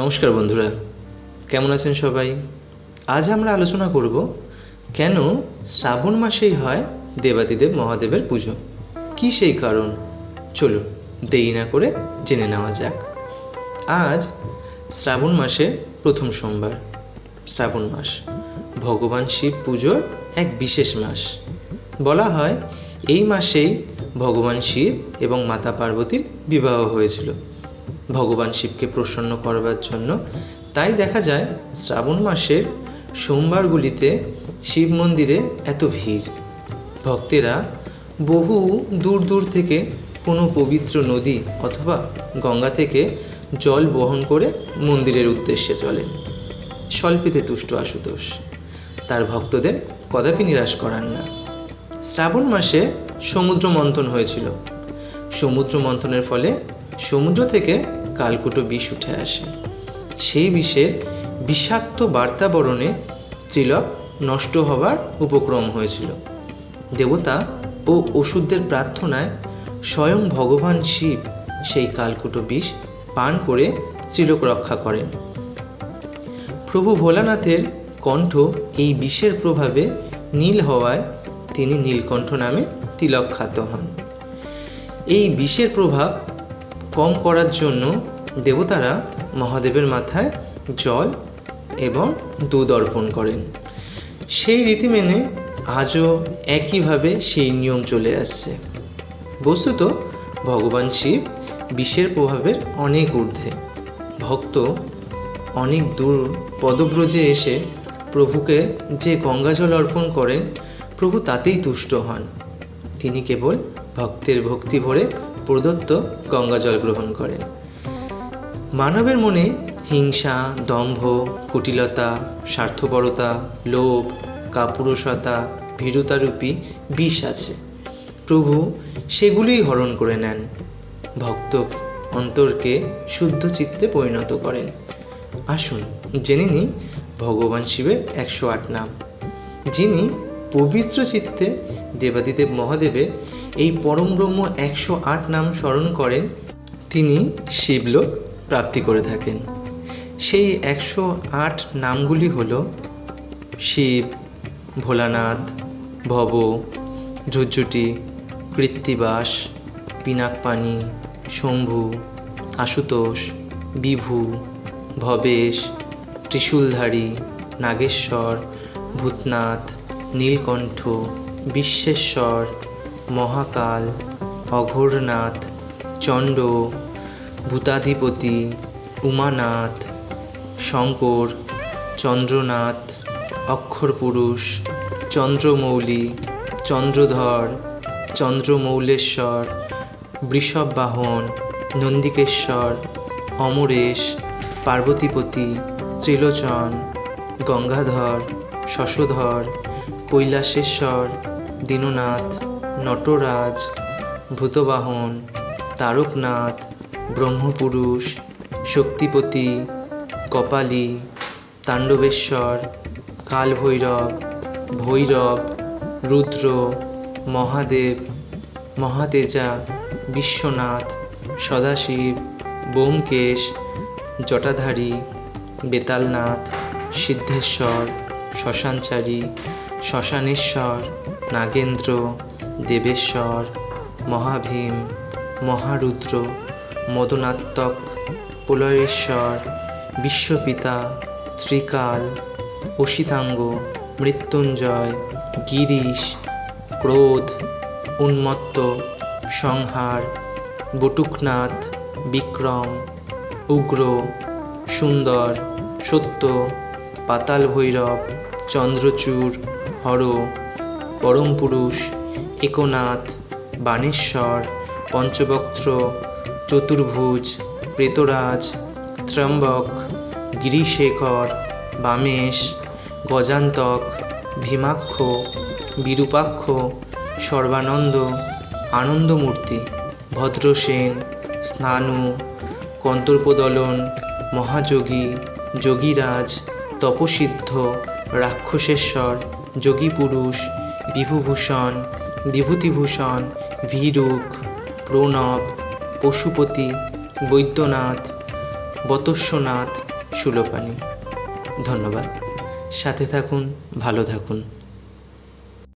নমস্কার বন্ধুরা, কেমন আছেন সবাই? আজ আমরা আলোচনা করব কেন শ্রাবণ মাসেই হয় দেবাদিদেব মহাদেবের পুজো। কি সেই কারণ? চলুন দেরি না করে জেনে নেওয়া যাক। আজ শ্রাবণ মাসে প্রথম সোমবার। শ্রাবণ মাস, ভগবান শিব পুজোর এক বিশেষ মাস। বলা হয় এই মাসেই ভগবান শিব এবং মাতা পার্বতীর বিবাহ হয়েছিল। ভগবান শিবকে প্রসন্ন করবার জন্য। তাই দেখা যায়, শ্রাবণ মাসের সোমবারগুলিতে শিব মন্দিরে এত ভিড়। ভক্তেরা বহু দূর দূর থেকে কোনো পবিত্র নদী অথবা গঙ্গা থেকে জল বহন করে মন্দিরের উদ্দেশ্যে চলেন। স্বল্পেতে তুষ্ট আশুতোষ। তার ভক্তদের কদাপি নিরাশ করান না। শ্রাবণ মাসে সমুদ্র মন্থন হয়েছিল। সমুদ্র মন্থনের ফলে সমুদ্র থেকে কালকুটো বিষ উঠে আসে। সেই বিষের বিষাক্ত বার্তাবরণে ত্রিলক নষ্ট হবার উপক্রম হয়েছিল। দেবতা ও ওষুধদের প্রার্থনায় স্বয়ং ভগবান শিব সেই কালকুটো বিষ পান করে ত্রিলোক রক্ষা করেন। প্রভু ভোলানাথের কণ্ঠ এই বিষের প্রভাবে নীল হওয়ায় তিনি নীলকণ্ঠ নামে তিলক খ্যাত হন। এই বিষের প্রভাব কম করার জন্য দেবতারা মহাদেবের মাথায় জল এবং দুধ অর্পণ করেন। সেই রীতি মেনে আজও একইভাবে সেই নিয়ম চলে আসছে। বস্তুত ভগবান শিব বিষের প্রভাবের অনেক ঊর্ধ্বে। ভক্ত অনেক দূর পদব্রজে এসে প্রভুকে যে গঙ্গাজল অর্পণ করেন, প্রভু তাতেই তুষ্ট হন। তিনি কেবল ভক্তের ভক্তি ভরে প্রদত্ত গঙ্গাজল গ্রহণ করেন মানবের মনে হিংসা, দম্ভ, কুটিলতা, স্বার্থপরতা, লোভ, কাপুরুষতা, ভীরুতারূপী বিষ আছে। প্রভু সেগুলিই হরণ করে নেন। ভক্ত অন্তরকে শুদ্ধ চিত্তে পরিণত করেন। আসুন, জেনে নিই ভগবান শিবের একশো আট নাম। যিনি পবিত্র চিত্তে দেবাদিদেব মহাদেবের এই পরম ব্রহ্ম একশো আট নাম স্মরণ করেন, তিনি শিবলোক প্রাপ্তি করে থাকেন। সেই একশো আট নামগুলি হল শিব, ভোলানাথ, ভব ঝুজ্জুটি কৃত্তিবাস পিনাকপানি শম্ভু, আশুতোষ, বিভু, ভবেশ, ত্রিশূলধারী, নাগেশ্বর, ভূতনাথ, নীলকণ্ঠ বিশ্বেশ্বর, মহাকাল, অঘোরনাথ, চণ্ড, ভূতাধিপতি, উমানাথ, শঙ্কর, চন্দ্রনাথ, অক্ষরপুরুষ, চন্দ্রমৌলি, চন্দ্রধর, চন্দ্রমৌলেশ্বর, বৃষভবাহন, নন্দিকেশ্বর, অমরেশ, পার্বতীপতি, ত্রিলোচন, গঙ্গাধর, শশধর কৈলাসেশ্বর দীননাথ, নটরাজ, ভূতবাহন, তারকনাথ, ব্রহ্মপুরুষ, শক্তিপতি, কপালী, তাণ্ডবেশ্বর, কালভৈরব, ভৈরব, রুদ্র, মহাদেব, মহাতেজা, বিশ্বনাথ, সদাশিব বোমকেশ জটাধারী, বেতালনাথ, সিদ্ধেশ্বর শ্মশানচারী শ্মশানেশ্বর নাগেন্দ্র, দেবেশ্বর, মহাভীম, মহারুদ্র মদনাত্মক প্রলয়েশ্বর বিশ্বপিতা, ত্রিকাল, অসিতাঙ্গ, মৃত্যুঞ্জয়, গিরিশ, ক্রোধ, উন্মত্ত, সংহার, বটুকনাথ, বিক্রম, উগ্র, সুন্দর, সত্য, পাতাল ভৈরব চন্দ্রচূড়, হর, পরম পুরুষ, একনাথ, বাণেশ্বর, পঞ্চবক্ত্র, চতুর্ভুজ, প্রেতরাজ, ত্রম্বক, গিরিশেখর, বামেশ, গজান্তক, ভীমাক্ষ, বিরূপাক্ষ, সর্বানন্দ, আনন্দমূর্তি, ভদ্রসেন, স্নানু, কন্তর্পদলন, মহাযোগী, যোগীরাজ তপসিদ্ধ, রাক্ষসেশ্বর, যোগীপুরুষ, বিভূভূষণ, বিভূতিভূষণ, ভীরুক, প্রণব, পশুপতি, বৈদ্যনাথ বতস্যনাথ সুলোপানি। ধন্যবাদ। সাথে থাকুন, ভালো থাকুন।